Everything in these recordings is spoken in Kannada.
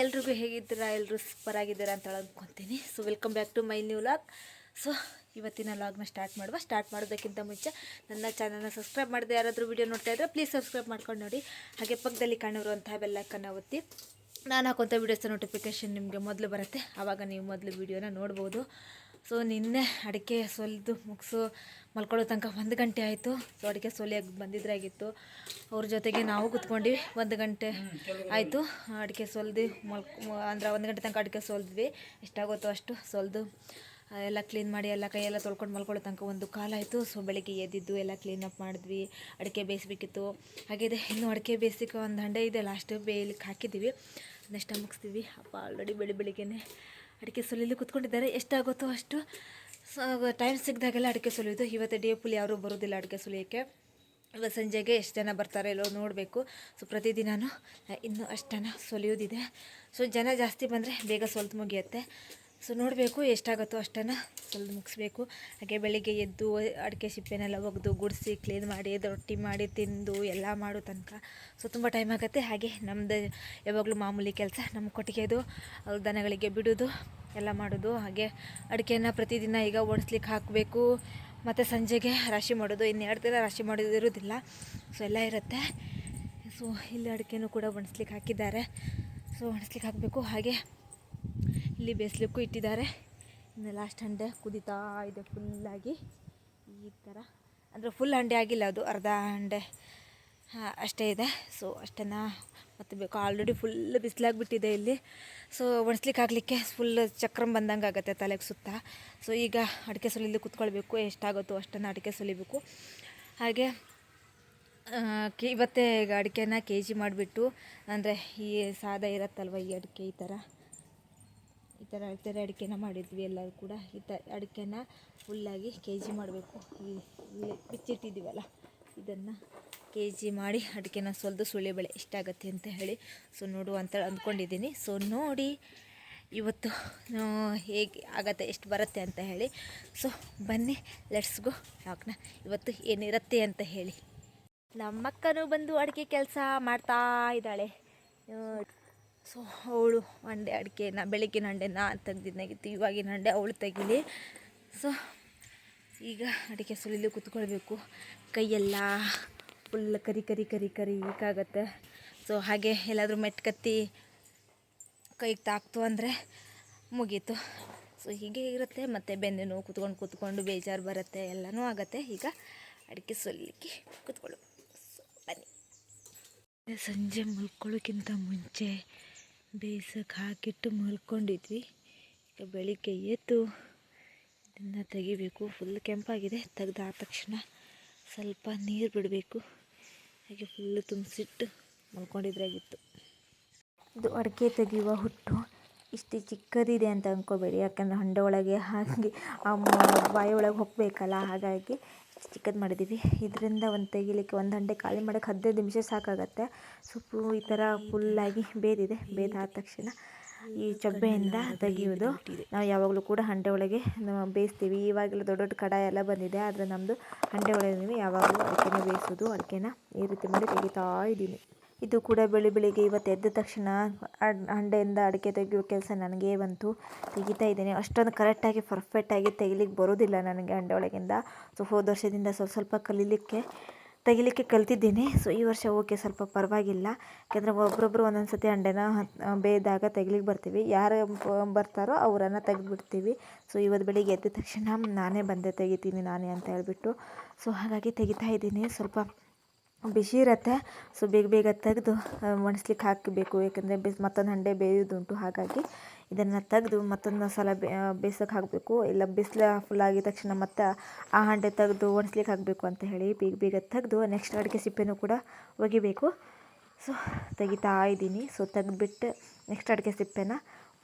ಎಲ್ರಿಗೂ ಹೇಗಿದ್ದೀರಾ? ಎಲ್ಲರೂ ಸೂಪರ್ ಆಗಿದ್ದೀರಾ ಅಂತ ಅಂದ್ಕೊತೀನಿ so welcome back to my new vlog so ಇವತ್ತಿನ ಲಾಗ್ನ ಸ್ಟಾರ್ಟ್ ಮಾಡುವ. ಸ್ಟಾರ್ಟ್ ಮಾಡೋದಕ್ಕಿಂತ ಮುಂಚೆ ನನ್ನ ಚಾನಲ್ನ ಸಬ್ಸ್ಕ್ರೈಬ್ ಮಾಡದೆ ಯಾರಾದರೂ ವಿಡಿಯೋ ನೋಡ್ತಾ ಇದ್ದರೆ ಪ್ಲೀಸ್ ಸಬ್ಸ್ಕ್ರೈಬ್ ಮಾಡ್ಕೊಂಡು ನೋಡಿ. ಹಾಗೆ ಪಕ್ಕದಲ್ಲಿ ಕಾಣಿರುವಂತಹ ಬೆಲ್ಲಕ್ಕನ್ನು ಒತ್ತಿ. ನಾನು ಹಾಕೋಂಥ ವೀಡಿಯೋಸ್ ನೋಟಿಫಿಕೇಷನ್ ನಿಮಗೆ ಮೊದಲು ಬರುತ್ತೆ. ಆವಾಗ ನೀವು ಮೊದಲು ವೀಡಿಯೋನ ನೋಡ್ಬೋದು. ಸೊ ನಿನ್ನೆ ಅಡಿಕೆ ಸೊಲ್ದು ಮುಗಿಸು. ಮಲ್ಕೊಳ್ಳೋ ತನಕ ಒಂದು ಗಂಟೆ ಆಯಿತು. ಸೊ ಅಡಿಕೆ ಸೊಲಿಯಾಗಿ ಬಂದಿದ್ರಾಗಿತ್ತು ಅವ್ರ ಜೊತೆಗೆ ನಾವು ಕುತ್ಕೊಂಡ್ವಿ ಒಂದು ಗಂಟೆ ಆಯಿತು. ಅಡಿಕೆ ಸೊಲ್ದು ಮಲ್ ಅಂದ್ರೆ ಒಂದು ಗಂಟೆ ತನಕ ಅಡಿಕೆ ಸೊಲ್ದ್ವಿ. ಎಷ್ಟಾಗುತ್ತೋ ಅಷ್ಟು ಸೋಲ್ದು. ಎಲ್ಲ ಕ್ಲೀನ್ ಮಾಡಿ ಎಲ್ಲ ಕೈಯೆಲ್ಲ ತೊಳ್ಕೊಂಡು ಮಲ್ಕೊಳ್ಳೋ ತನಕ ಒಂದು ಕಾಲಾಯಿತು ಸೊ ಬೆಳಿಗ್ಗೆ ಎದ್ದಿದ್ದು ಎಲ್ಲ ಅಪ್ ಮಾಡಿದ್ವಿ. ಅಡಿಕೆ ಬೇಯಿಸ್ಬೇಕಿತ್ತು. ಹಾಗಿದೆ, ಇನ್ನು ಅಡಿಕೆ ಬೇಯಿಸಿಕ ಒಂದು ಹಂಡೆ ಇದೆ. ಲಾಸ್ಟು ಬೇಯಲಿಕ್ಕೆ ಹಾಕಿದ್ದೀವಿ. ಅದನ್ನಷ್ಟ ಮುಗಿಸ್ತೀವಿ. ಅಪ್ಪ ಆಲ್ರೆಡಿ ಬೆಳಿ ಬೆಳಿಗ್ಗೆನೆ ಅಡಿಕೆ ಸೊಲಿಲಿ ಕುತ್ಕೊಂಡಿದ್ದಾರೆ. ಎಷ್ಟಾಗುತ್ತೋ ಅಷ್ಟು ಟೈಮ್ ಸಿಕ್ಕಿದಾಗೆಲ್ಲ ಅಡಿಕೆ ಸುಲಿಯೋದು. ಇವತ್ತು ಡೇ ಫುಲ್ ಯಾರೂ ಬರೋದಿಲ್ಲ ಅಡಿಕೆ ಸುಲಿಯೋಕ್ಕೆ. ಇವತ್ತು ಸಂಜೆಗೆ ಎಷ್ಟು ಜನ ಬರ್ತಾರೆ ಎಲ್ಲೋ ನೋಡಬೇಕು. ಸೊ ಪ್ರತಿದಿನವೂ ಇನ್ನೂ ಅಷ್ಟು ಜನ ಸೊಲಿಯೋದಿದೆ. ಸೊ ಜನ ಜಾಸ್ತಿ ಬಂದರೆ ಬೇಗ ಸ್ವಲ್ಪ ಮುಗಿಯುತ್ತೆ. ಸೊ ನೋಡಬೇಕು ಎಷ್ಟಾಗುತ್ತೋ ಅಷ್ಟನ್ನು ಸ್ವಲ್ಪ ಮುಗಿಸ್ಬೇಕು. ಹಾಗೆ ಬೆಳಿಗ್ಗೆ ಎದ್ದು ಅಡಿಕೆ ಸಿಪ್ಪೆನೆಲ್ಲ ಒಗೆದು, ಗುಡಿಸಿ ಕ್ಲೀನ್ ಮಾಡಿ ರೊಟ್ಟಿ ಮಾಡಿ ತಿಂದು ಎಲ್ಲ ಮಾಡೋ ತನಕ. ಸೊ ತುಂಬ ಟೈಮ್ ಆಗುತ್ತೆ. ಹಾಗೆ ನಮ್ಮದು ಯಾವಾಗಲೂ ಮಾಮೂಲಿ ಕೆಲಸ. ನಮ್ಮ ಕೊಟ್ಟಿಗೆದು ದನಗಳಿಗೆ ಬಿಡೋದು, ಎಲ್ಲ ಮಾಡೋದು. ಹಾಗೆ ಅಡಿಕೆಯನ್ನು ಪ್ರತಿದಿನ ಈಗ ಒಣಸ್ಲಿಕ್ಕೆ ಹಾಕಬೇಕು. ಮತ್ತು ಸಂಜೆಗೆ ರಾಶಿ ಮಾಡೋದು. ಇನ್ನು ಎರಡು ದಿನ ರಾಶಿ ಮಾಡೋದು ಇರೋದಿಲ್ಲ. ಸೊ ಎಲ್ಲ ಇರುತ್ತೆ. ಸೊ ಇಲ್ಲಿ ಅಡಿಕೆನೂ ಕೂಡ ಒಣಸ್ಲಿಕ್ಕೆ ಹಾಕಿದ್ದಾರೆ. ಸೊ ಒಣಸ್ಲಿಕ್ಕೆ ಹಾಕಬೇಕು. ಹಾಗೆ ಇಲ್ಲಿ ಬೇಸಲಿಕ್ಕೂ ಇಟ್ಟಿದ್ದಾರೆ. ಇನ್ನು ಲಾಸ್ಟ್ ಹಂಡೆ ಕುದೀತಾ ಇದೆ ಫುಲ್ಲಾಗಿ ಈ ಥರ ಅಂದರೆ ಫುಲ್ ಹಂಡೆ ಆಗಿಲ್ಲ ಅದು, ಅರ್ಧ ಹಂಡೆ ಅಷ್ಟೇ ಇದೆ. ಸೊ ಅಷ್ಟನ್ನು ಮತ್ತೆ ಬೇಕು. ಆಲ್ರೆಡಿ ಫುಲ್ ಬಿಸಿಲಾಗ್ಬಿಟ್ಟಿದೆ ಇಲ್ಲಿ. ಸೊ ಒಣಸ್ಲಿಕ್ಕೆ ಆಗಲಿಕ್ಕೆ ಫುಲ್ ಚಕ್ರಂ ಬಂದಂಗೆ ಆಗುತ್ತೆ ತಲೆಗೆ ಸುತ್ತ. ಸೊ ಈಗ ಅಡಿಕೆ ಸುಲಿಲಿ ಕುತ್ಕೊಳ್ಬೇಕು. ಎಷ್ಟಾಗುತ್ತೋ ಅಷ್ಟನ್ನು ಅಡಿಕೆ ಸುಲಿಬೇಕು ಹಾಗೆ ಕೆ, ಇವತ್ತೇ ಈಗ ಅಡಿಕೆನ ಕೆ ಜಿ ಮಾಡಿಬಿಟ್ಟು, ಅಂದರೆ ಈ ಸಾದ ಇರತ್ತಲ್ವ ಈ ಅಡಿಕೆ ಈ ಥರ ಥರ ಈ ಥರ ಅಡಿಕೆನ ಮಾಡಿದ್ವಿ ಎಲ್ಲರೂ ಕೂಡ. ಈ ಥರ ಅಡಿಕೆನ ಫುಲ್ಲಾಗಿ ಕೆ ಜಿ ಮಾಡಬೇಕು. ಈ ಬಿಚ್ಚಿಟ್ಟಿದ್ದೀವಲ್ಲ, ಇದನ್ನು ಕೆ ಜಿ ಮಾಡಿ ಅಡಿಕೆನ ಸೊಲ್ದು ಸುಳಿ ಬೆಳೆ ಆಗುತ್ತೆ ಅಂತ ಹೇಳಿ. ಸೊ ನೋಡು ಅಂತ ಅಂದ್ಕೊಂಡಿದ್ದೀನಿ. ಸೊ ನೋಡಿ ಇವತ್ತು ಹೇಗೆ ಆಗತ್ತೆ, ಎಷ್ಟು ಬರುತ್ತೆ ಅಂತ ಹೇಳಿ. ಸೊ ಬನ್ನಿ ಲೆಟ್ಸ್ ಗೋ ಯಾಕನ? ಇವತ್ತು ಏನಿರುತ್ತೆ ಅಂತ ಹೇಳಿ. ನಮ್ಮಕ್ಕನೂ ಬಂದು ಅಡಿಕೆ ಕೆಲಸ ಮಾಡ್ತಾ ಇದ್ದಾಳೆ. ಸೊ ಅವಳು ಹಂಡೆ ಅಡಿಕೆನ ಬೆಳಗಿನ ಹಂಡೆ ನಾನು ತೆಗ್ದಿದ್ದಾಗಿತ್ತು ಇವಾಗಿನ ಹಂಡೆ ಅವಳು ತೆಗೀಲಿ. ಸೊ ಈಗ ಅಡಿಕೆ ಸುಲಿಲಿ ಕುತ್ಕೊಳ್ಬೇಕು. ಕೈಯೆಲ್ಲ ಫುಲ್ ಕರಿ ಕರಿ ಕರಿ ಕರಿ ಈಗಾಗತ್ತೆ. ಸೊ ಹಾಗೆ ಎಲ್ಲಾದರೂ ಮೆಟ್ಕತ್ತಿ ಕೈಗೆ ತಾಕ್ತು ಅಂದರೆ ಮುಗೀತು. ಸೊ ಹೀಗೆ ಇರುತ್ತೆ. ಮತ್ತು ಬೆನ್ನು ನೋವು ಕುತ್ಕೊಂಡು, ಕೂತ್ಕೊಂಡು ಬೇಜಾರು ಬರುತ್ತೆ. ಎಲ್ಲನೂ ಆಗುತ್ತೆ. ಈಗ ಅಡಿಕೆ ಸುಲಿಲಿಕ್ಕೆ ಕೂತ್ಕೊಳ್ಳು ಸೊ ಬನ್ನಿ. ಸಂಜೆ ಮಲ್ಕೊಳ್ಳೋಕ್ಕಿಂತ ಮುಂಚೆ ಬೇಯಿಸೋಕೆ ಹಾಕಿಟ್ಟು ಮಲ್ಕೊಂಡಿದ್ವಿ. ಈಗ ಬೆಳಿಗ್ಗೆ ಎದ್ದು ಇದನ್ನು ತೆಗಿಬೇಕು. ಫುಲ್ ಕೆಂಪಾಗಿದೆ. ತೆಗ್ದಾದ ತಕ್ಷಣ ಸ್ವಲ್ಪ ನೀರು ಬಿಡಬೇಕು. ಹಾಗೆ ಫುಲ್ಲು ತುಂಬಿಸಿಟ್ಟು ಮಲ್ಕೊಂಡಿದ್ರಾಗಿತ್ತು ಇದು ಅಡಿಕೆ ತೆಗೆಯುವ ಹುಟ್ಟು. ಇಷ್ಟು ಚಿಕ್ಕದಿದೆ ಅಂತ ಅಂದ್ಕೋಬೇಡಿ ಯಾಕಂದರೆ ಹಂಡೆ ಒಳಗೆ ಹಾಗೆ ಬಾಯಿ ಒಳಗೆ ಹೋಗಬೇಕಲ್ಲ. ಹಾಗಾಗಿ ಚಿಕ್ಕದು ಮಾಡಿದ್ದೀವಿ ಇದರಿಂದ ಒಂದು ತೆಗಿಲಿಕ್ಕೆ ಒಂದು ಹಂಡೆ ಖಾಲಿ ಮಾಡೋಕ್ಕೆ ಹದಿನೈದು ನಿಮಿಷ ಸಾಕಾಗತ್ತೆ. ಸೊಪ್ಪು ಈ ಥರ ಫುಲ್ಲಾಗಿ ಬೇದಿದೆ. ಬೇದಾದ ತಕ್ಷಣ ಈ ಚಬ್ಬೆಯಿಂದ ತೆಗೆಯೋದು ನಾವು ಯಾವಾಗಲೂ ಕೂಡ ಹಂಡೆ ಒಳಗೆ ಬೇಯಿಸ್ತೀವಿ. ಇವಾಗೆಲ್ಲ ದೊಡ್ಡ ದೊಡ್ಡ ಕಡಾಯ ಎಲ್ಲ ಬಂದಿದೆ. ಆದರೆ ನಮ್ಮದು ಹಂಡೆ ಒಳಗೆ ಯಾವಾಗಲೂ ಅಡಿಕೆನ ಬೇಯಿಸೋದು. ಅಡಿಕೆನ ಈ ರೀತಿ ಮಾಡಿ ತೆಗಿತಾ ಇದ್ದೀನಿ. ಇದು ಕೂಡ ಬೆಳಿ ಬೆಳಿಗ್ಗೆ ಇವತ್ತು ಎದ್ದ ತಕ್ಷಣ ಹಂಡೆಯಿಂದ ಅಡಿಕೆ ತೆಗೆಯುವ ಕೆಲಸ ನನಗೆ ಬಂತು. ತೆಗಿತಾ ಇದ್ದೇನೆ. ಅಷ್ಟೊಂದು ಕರೆಕ್ಟಾಗಿ ಪರ್ಫೆಕ್ಟಾಗಿ ತೆಗಿಲಿಕ್ಕೆ ಬರೋದಿಲ್ಲ ನನಗೆ ಹಂಡೆ ಒಳಗಿಂದ. ಸೊ ಹೋದ ವರ್ಷದಿಂದ ಸ್ವಲ್ಪ ಸ್ವಲ್ಪ ಕಲೀಲಿಕ್ಕೆ, ತೆಗಿಲಿಕ್ಕೆ ಕಲ್ತಿದ್ದೀನಿ. ಸೊ ಈ ವರ್ಷ ಓಕೆ ಸ್ವಲ್ಪ ಪರವಾಗಿಲ್ಲ. ಯಾಕೆಂದರೆ ಒಬ್ಬೊಬ್ಬರು ಒಂದೊಂದು ಸತಿ ಹಂಡೆನ ಬೇಯ್ದಾಗ ತೆಗಿಲಿಕ್ಕೆ ಬರ್ತೀವಿ. ಯಾರು ಬರ್ತಾರೋ ಅವರನ್ನು ತೆಗೆದ್ಬಿಡ್ತೀವಿ. ಸೊ ಇವತ್ತು ಬೆಳಿಗ್ಗೆ ಎದ್ದ ತಕ್ಷಣ ನಾನೇ ಬಂದೆ, ತೆಗಿತೀನಿ ನಾನೇ ಅಂತ ಹೇಳಿಬಿಟ್ಟು. ಸೊ ಹಾಗಾಗಿ ತೆಗಿತಾ ಇದ್ದೀನಿ. ಸ್ವಲ್ಪ ಬಿಸಿ ಇರತ್ತೆ. ಸೊ ಬೇಗ ಬೇಗ ತೆಗೆದು ಒಣಸ್ಲಿಕ್ಕೆ ಹಾಕಬೇಕು. ಯಾಕಂದರೆ ಬೇಸ್, ಮತ್ತೊಂದು ಹಂಡೆ ಬೇಯೋದುಂಟು. ಹಾಗಾಗಿ ಇದನ್ನು ತೆಗೆದು, ಮತ್ತೊಂದು ಸಲ ಬೇಯಿಸೋಕೆ ಹಾಕಬೇಕು. ಇಲ್ಲ, ಬಿಸಿಲು ಫುಲ್ ಆಗಿದ ತಕ್ಷಣ ಮತ್ತೆ ಆ ಹಂಡೆ ತೆಗೆದು, ಒಣಸ್ಲಿಕ್ಕೆ ಹಾಕಬೇಕು ಅಂತ ಹೇಳಿ ಬೇಗ ಬೇಗ ತೆಗೆದು ನೆಕ್ಸ್ಟ್ ಅಡಿಕೆ ಸಿಪ್ಪೆನೂ ಕೂಡ ಒಗಿಬೇಕು. ಸೊ ತೆಗಿತಾ ಇದ್ದೀನಿ. ಸೊ ತೆಗೆದುಬಿಟ್ಟು ನೆಕ್ಸ್ಟ್ ಅಡಿಕೆ ಸಿಪ್ಪೆನ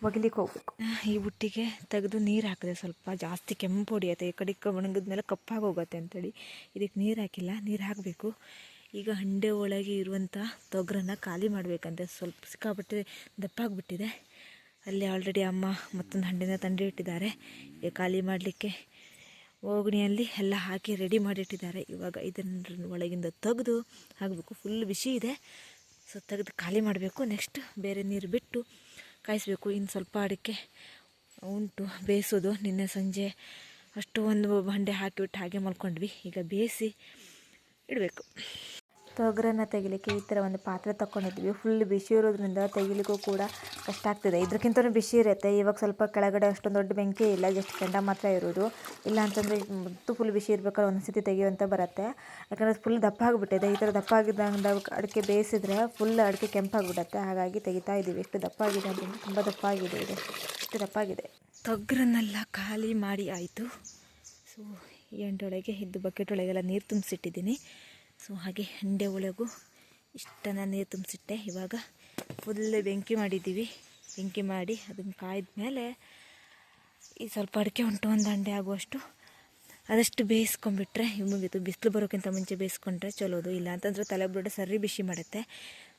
ಒಗಿಲಿಕ್ಕೆ ಹೋಗ್ಬೇಕು. ಈ ಬುಟ್ಟಿಗೆ ತೆಗೆದು ನೀರು ಹಾಕಿದೆ ಸ್ವಲ್ಪ ಜಾಸ್ತಿ ಕೆಂಪು ಹೊಡಿಯತ್ತೆ. ಈ ಕಡೆ ಒಣಗಿದ್ಮೇಲೆ ಕಪ್ಪಾಗಿ ಹೋಗುತ್ತೆ ಅಂತೇಳಿ. ಇದಕ್ಕೆ ನೀರು ಹಾಕಿಲ್ಲ. ನೀರು ಹಾಕಬೇಕು. ಈಗ ಹಂಡೆ ಒಳಗೆ ಇರುವಂಥ ತೊಗರನ್ನ ಖಾಲಿ ಮಾಡಬೇಕಂತೆ. ಸ್ವಲ್ಪ ಸಿಕ್ಕಾಪಟ್ಟೆ ದಪ್ಪಾಗ್ಬಿಟ್ಟಿದೆ ಅಲ್ಲಿ ಆಲ್ರೆಡಿ ಅಮ್ಮ ಮತ್ತೊಂದು ಹಂಡೆನ ತಂಡಿ ಇಟ್ಟಿದ್ದಾರೆ. ಈಗ ಖಾಲಿ ಮಾಡಲಿಕ್ಕೆ ಓಗಣಿಯಲ್ಲಿ ಎಲ್ಲ ಹಾಕಿ ರೆಡಿ ಮಾಡಿಟ್ಟಿದ್ದಾರೆ. ಇವಾಗ ಇದನ್ನ ಒಳಗಿಂದ ತೆಗೆದು ಹಾಕಬೇಕು. ಫುಲ್ ಬಿಸಿ ಇದೆ. ಸೊ ತೆಗೆದು ಖಾಲಿ ಮಾಡಬೇಕು. ನೆಕ್ಸ್ಟ್ ಬೇರೆ ನೀರು ಬಿಟ್ಟು ಕಾಯಿಸ್ಬೇಕು. ಇನ್ನು ಸ್ವಲ್ಪ ಅಡಿಕೆ ಉಂಟು. ಬೇಯಿಸೋದು. ನಿನ್ನೆ ಸಂಜೆ ಅಷ್ಟು ಒಂದು ಬಂಡೆ ಹಾಕಿಬಿಟ್ಟು ಹಾಗೆ ಮಲ್ಕೊಂಡ್ವಿ. ಈಗ ಬೇಯಿಸಿ ಇಡಬೇಕು. ತೊಗರನ್ನು ತೆಗಿಲಿಕ್ಕೆ ಈ ಥರ ಒಂದು ಪಾತ್ರೆ ತಗೊಂಡಿದ್ವಿ ಫುಲ್ ಬಿಸಿ ಇರೋದ್ರಿಂದ ತೆಗಿಲಿಕ್ಕೂ ಕೂಡ ಕಷ್ಟ ಆಗ್ತಿದೆ. ಇದಕ್ಕಿಂತಲೂ ಬಿಸಿ ಇರುತ್ತೆ. ಇವಾಗ ಸ್ವಲ್ಪ ಕೆಳಗಡೆ ಅಷ್ಟೊಂದು ದೊಡ್ಡ ಬೆಂಕಿ ಇಲ್ಲ ಜಸ್ಟ್ ಕೆಂಡ ಮಾತ್ರ ಇರೋದು. ಇಲ್ಲ ಅಂತಂದರೆ ಮತ್ತು ಫುಲ್ ಬಿಸಿ ಇರ್ಬೇಕಾದ್ರೆ ಒಂದು ಸತಿ ತೆಗಿಯುವಂತ ಬರುತ್ತೆ. ಯಾಕಂದರೆ ಫುಲ್ ದಪ್ಪ ಆಗಿಬಿಟ್ಟಿದೆ. ಈ ಥರ ದಪ್ಪ ಆಗಿದ್ದಂಗೆ ಅಡಿಕೆ ಬೇಯಿಸಿದ್ರೆ ಫುಲ್ ಅಡಿಕೆ ಕೆಂಪಾಗಿಬಿಡುತ್ತೆ. ಹಾಗಾಗಿ ತೆಗಿತಾ ಇದ್ದೀವಿ ಎಷ್ಟು ದಪ್ಪ ಆಗಿದೆ ಅಂತಂದರೆ ತುಂಬ ದಪ್ಪ ಆಗಿದೆ. ಇದು. ಎಷ್ಟು ದಪ್ಪ ಆಗಿದೆ. ತೊಗರನ್ನೆಲ್ಲ ಖಾಲಿ ಮಾಡಿ ಆಯಿತು. ಸೊ ಈ ಅಂಡೊಳಗೆ ಇದ್ದು ಬಕೆಟ್ ಒಳಗೆಲ್ಲ ನೀರು ತುಂಬಿಸಿಟ್ಟಿದ್ದೀನಿ. ಸೊ ಹಾಗೆ ಹಂಡೆ ಒಳಗೂ ಇಷ್ಟನ್ನು ನೀರು ತುಂಬಿಸಿಟ್ಟೆ. ಇವಾಗ ಫುಲ್ ಬೆಂಕಿ ಮಾಡಿದ್ದೀವಿ. ಬೆಂಕಿ ಮಾಡಿ ಅದನ್ನು ಕಾಯ್ದ ಮೇಲೆ ಈ ಸ್ವಲ್ಪ ಅಡಿಕೆ ಉಂಟು, ಒಂದು ಹಂಡೆ ಆಗುವಷ್ಟು ಅದಷ್ಟು ಬೇಯಿಸ್ಕೊಂಬಿಟ್ರೆ ಮುಗೀತು ಬಿಸಿಲು ಬರೋಕ್ಕಿಂತ ಮುಂಚೆ ಬೇಯಿಸ್ಕೊಂಡ್ರೆ ಚಲೋದು. ಇಲ್ಲ ಅಂತಂದ್ರೆ ತಲೆ ಬುಡ ಸರಿ ಬಿಸಿ ಮಾಡುತ್ತೆ.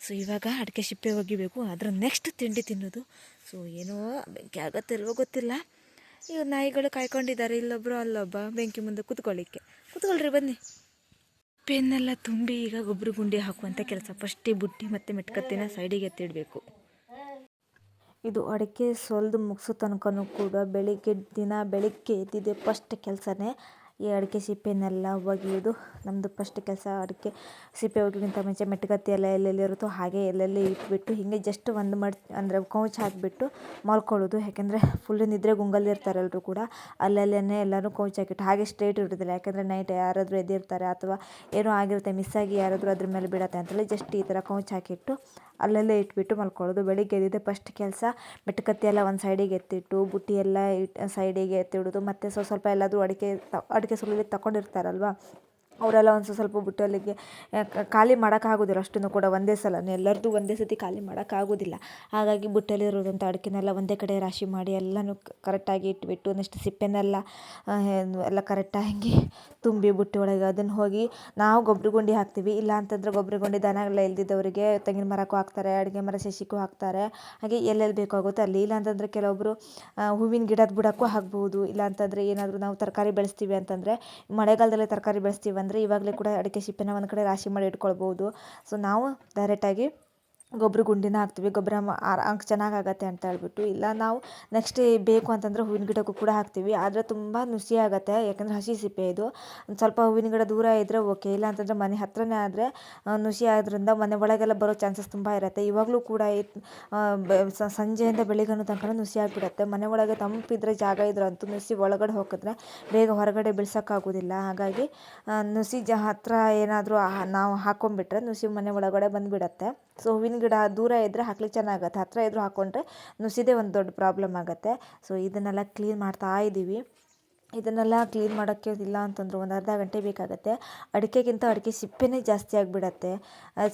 ಸೊ ಇವಾಗ ಅಡಿಕೆ ಸಿಪ್ಪೆ ಒಗಿಬೇಕು. ಅದರ ನೆಕ್ಸ್ಟ್ ತಿಂಡಿ ತಿನ್ನೋದು. ಸೊ ಏನೋ ಬೆಂಕಿ ಆಗತ್ತಿಲ್ವೋ ಗೊತ್ತಿಲ್ಲ. ಈಗ ನಾಯಿಗಳು ಕಾಯ್ಕೊಂಡಿದ್ದಾರೆ, ಇಲ್ಲೊಬ್ರು ಅಲ್ಲೊಬ್ಬ ಬೆಂಕಿ ಮುಂದೆ ಕೂತ್ಕೊಳ್ಳಿಕ್ಕೆ. ಕೂತ್ಕೊಳ್ರಿ, ಬನ್ನಿ. ಪೆನ್ನೆಲ್ಲ ತುಂಬಿ ಈಗ ಗೊಬ್ಬರ ಗುಂಡಿ ಹಾಕುವಂಥ ಕೆಲಸ. ಫಸ್ಟಿ ಬುಟ್ಟಿ ಮತ್ತು ಮೆಟ್ಕತ್ತಿನ ಸೈಡಿಗೆ ಎತ್ತಿಡಬೇಕು. ಇದು ಅಡಿಕೆ ಸೊಲ್ದು ಮುಗಿಸೋ ತನಕನೂ ಕೂಡ ಬೆಳಿಗ್ಗೆ ದಿನ ಬೆಳಿಗ್ಗೆ ಎದ್ದಿದೆ ಫಸ್ಟ್ ಕೆಲಸನೇ. ಈ ಅಡಿಕೆ ಸಿಪ್ಪೆನೆಲ್ಲ ಒಗೆಯೋದು ನಮ್ಮದು ಫಸ್ಟ್ ಕೆಲಸ ಅಡಿಕೆ ಸಿಪ್ಪೆ ಒಗೆಯೋಕ್ಕಿಂತ ಮುಂಚೆ ಮೆಟ್ಗತ್ತಿ ಎಲ್ಲ ಎಲ್ಲೆಲ್ಲಿ ಇರುತ್ತೋ ಹಾಗೆ ಎಲ್ಲೆಲ್ಲಿ ಇಟ್ಬಿಟ್ಟು ಹೀಗೆ ಜಸ್ಟ್ ಒಂದು ಮಡ್ ಅಂದರೆ ಕೌಚ್ ಹಾಕಿಬಿಟ್ಟು ಮಲ್ಕೊಳ್ಳೋದು. ಯಾಕೆಂದರೆ ಫುಲ್ ನಿದ್ರೆ ಗುಂಗಲ್ಲಿ ಇರ್ತಾರೆ ಎಲ್ಲರೂ ಕೂಡ. ಅಲ್ಲಲ್ಲೇ ಎಲ್ಲರೂ ಕೌಚ್ ಹಾಕಿಟ್ಟು ಹಾಗೆ ಸ್ಟ್ರೇಟ್ ಇಡೋದಿಲ್ಲ ಯಾಕೆಂದರೆ ನೈಟ್ ಯಾರಾದರೂ ಎದ್ದಿರ್ತಾರೆ ಅಥವಾ ಏನೋ ಆಗಿರುತ್ತೆ ಮಿಸ್ಸಾಗಿ ಯಾರಾದರೂ ಅದ್ರ ಮೇಲೆ ಬಿಡತ್ತೆ ಅಂತೇಳಿ ಜಸ್ಟ್ ಈ ಥರ ಕೌಚ್ ಹಾಕಿಟ್ಟು ಅಲ್ಲಲ್ಲೇ ಇಟ್ಬಿಟ್ಟು ಮಲ್ಕೊಳ್ಳೋದು. ಬೆಳಿಗ್ಗೆ ಎದ್ದಿದ್ದೆ ಫಸ್ಟ್ ಕೆಲಸ. ಮೆಟ್ಕತ್ತಿ ಎಲ್ಲ ಒಂದು ಸೈಡಿಗೆ ಎತ್ತಿಟ್ಟು, ಬುಟ್ಟಿ ಎಲ್ಲ ಇಟ್ಟು ಸೈಡಿಗೆ ಎತ್ತಿಡೋದು. ಮತ್ತು ಸ್ವಲ್ಪ ಸ್ವಲ್ಪ ಎಲ್ಲಾದರೂ ಅಡಿಕೆ ತ, ಅಡಿಕೆ ಸುಲಿಲಿ ತಗೊಂಡಿರ್ತಾರಲ್ವ ಅವರೆಲ್ಲ ಒಂದು ಸ್ವಲ್ಪ ಬುಟ್ಟಲಿಗೆ ಖಾಲಿ ಮಾಡೋಕ್ಕಾಗೋದಿಲ್ಲ ಅಷ್ಟನ್ನು ಕೂಡ ಒಂದೇ ಸಲ. ಎಲ್ಲರದ್ದು ಒಂದೇ ಸತಿ ಖಾಲಿ ಮಾಡೋಕ್ಕಾಗೋದಿಲ್ಲ ಹಾಗಾಗಿ ಬುಟ್ಟೆಲಿರೋದಂಥ ಅಡಿಕೆನೆಲ್ಲ ಒಂದೇ ಕಡೆ ರಾಶಿ ಮಾಡಿ ಎಲ್ಲನೂ ಕರೆಕ್ಟಾಗಿ ಇಟ್ಬಿಟ್ಟು, ಒಂದಷ್ಟು ಸಿಪ್ಪೆನೆಲ್ಲ ಎಲ್ಲ ಕರೆಕ್ಟಾಗಿ ತುಂಬಿ ಬುಟ್ಟಿ ಒಳಗೆ ಅದನ್ನು ಹೋಗಿ ನಾವು ಗೊಬ್ಬರ ಗುಂಡಿ ಹಾಕ್ತೀವಿ. ಇಲ್ಲ ಅಂತಂದ್ರೆ ಗೊಬ್ಬರ ಗುಂಡಿ ಇಲ್ದಿದ್ದವರಿಗೆ ತೆಂಗಿನ ಮರಕ್ಕೂ ಹಾಕ್ತಾರೆ, ಅಡುಗೆ ಮರ ಸಸಿಗೂ ಹಾಕ್ತಾರೆ. ಹಾಗೆ ಎಲ್ಲೆಲ್ಲಿ ಬೇಕಾಗುತ್ತೆ ಅಲ್ಲಿ. ಇಲ್ಲ ಅಂತಂದರೆ ಕೆಲವೊಬ್ಬರು ಹೂವಿನ ಗಿಡದ ಬುಡಕ್ಕೂ ಹಾಕ್ಬೋದು. ಇಲ್ಲ ಅಂತಂದರೆ ಏನಾದರೂ ನಾವು ತರಕಾರಿ ಬೆಳೆಸ್ತೀವಿ ಅಂತಂದರೆ ಮಳೆಗಾಲದಲ್ಲಿ ತರಕಾರಿ ಬೆಳೆಸ್ತೀವಿ ಅಂದರೆ ಇವಾಗಲೇ ಕೂಡ ಅಡಿಕೆ ಸಿಪ್ಪೆನ ಒಂದು ಕಡೆ ರಾಶಿ ಮಾಡಿ ಇಟ್ಕೊಳ್ಬೋದು. ಸೊ ನಾವು ಡೈರೆಕ್ಟಾಗಿ ಗೊಬ್ಬರ ಗುಂಡಿನ ಹಾಕ್ತೀವಿ, ಗೊಬ್ಬರ ಚೆನ್ನಾಗಿ ಆಗುತ್ತೆ ಅಂತ ಹೇಳ್ಬಿಟ್ಟು, ಇಲ್ಲ ನಾವು ನೆಕ್ಸ್ಟ್ ಬೇಕು ಅಂತಂದರೆ ಹೂವಿನ ಗಿಡಕ್ಕೂ ಕೂಡ ಹಾಕ್ತೀವಿ, ಆದರೆ ತುಂಬ ನುಸಿ ಆಗುತ್ತೆ, ಯಾಕಂದರೆ ಹಸಿ ಸಿಪ್ಪೆ ಇದು ಸ್ವಲ್ಪ ಹೂವಿನ ಗಿಡ ದೂರ ಇದ್ದರೆ ಓಕೆ ಇಲ್ಲ ಅಂತಂದರೆ ಮನೆ ಹತ್ರನೇ ಆದರೆ ನುಸಿ ಆದ್ರಿಂದ ಮನೆ ಒಳಗೆಲ್ಲ ಬರೋ ಚಾನ್ಸಸ್ ತುಂಬ ಇರುತ್ತೆ, ಇವಾಗಲೂ ಕೂಡ ಸಂಜೆಯಿಂದ ಬೆಳಿಗ್ಗೆ ತನಕ ನುಸಿ ಆಗಿಬಿಡತ್ತೆ, ಮನೆ ಒಳಗೆ ತಂಪಿದ್ರೆ ಜಾಗ ಇದ್ರೆ ಅಂತೂ ನುಸಿ ಒಳಗಡೆ ಹೋಗಿದ್ರೆ ಬೇಗ ಹೊರಗಡೆ ಬೆಳ್ಸೋಕ್ಕಾಗೋದಿಲ್ಲ ಹಾಗಾಗಿ ನುಸಿ ಜ, ಹತ್ರ ಏನಾದರೂ ನಾವು ಹಾಕೊಂಡ್ಬಿಟ್ರೆ ನುಸಿ ಮನೆ ಒಳಗಡೆ ಬಂದುಬಿಡತ್ತೆ ಸೊ ಹೂವಿನ ಗಿಡ ದೂರ ಇದ್ದರೆ ಹಾಕ್ಲಿಕ್ಕೆ ಚೆನ್ನಾಗತ್ತೆ. ಹತ್ತಿರ ಇದ್ದರೂ ಹಾಕ್ಕೊಂಡ್ರೆ ನುಸಿದೇ ಒಂದು ದೊಡ್ಡ ಪ್ರಾಬ್ಲಮ್ ಆಗುತ್ತೆ. ಸೊ ಇದನ್ನೆಲ್ಲ ಕ್ಲೀನ್ ಮಾಡ್ತಾ ಇದ್ದೀವಿ ಇದನ್ನೆಲ್ಲ ಕ್ಲೀನ್ ಮಾಡೋಕ್ಕೆ ಇಲ್ಲ ಅಂತಂದ್ರೆ ಒಂದು ಅರ್ಧ ಗಂಟೆ ಬೇಕಾಗುತ್ತೆ. ಅಡಿಕೆಗಿಂತ ಅಡಿಕೆ ಸಿಪ್ಪೆನೇ ಜಾಸ್ತಿ ಆಗಿಬಿಡತ್ತೆ.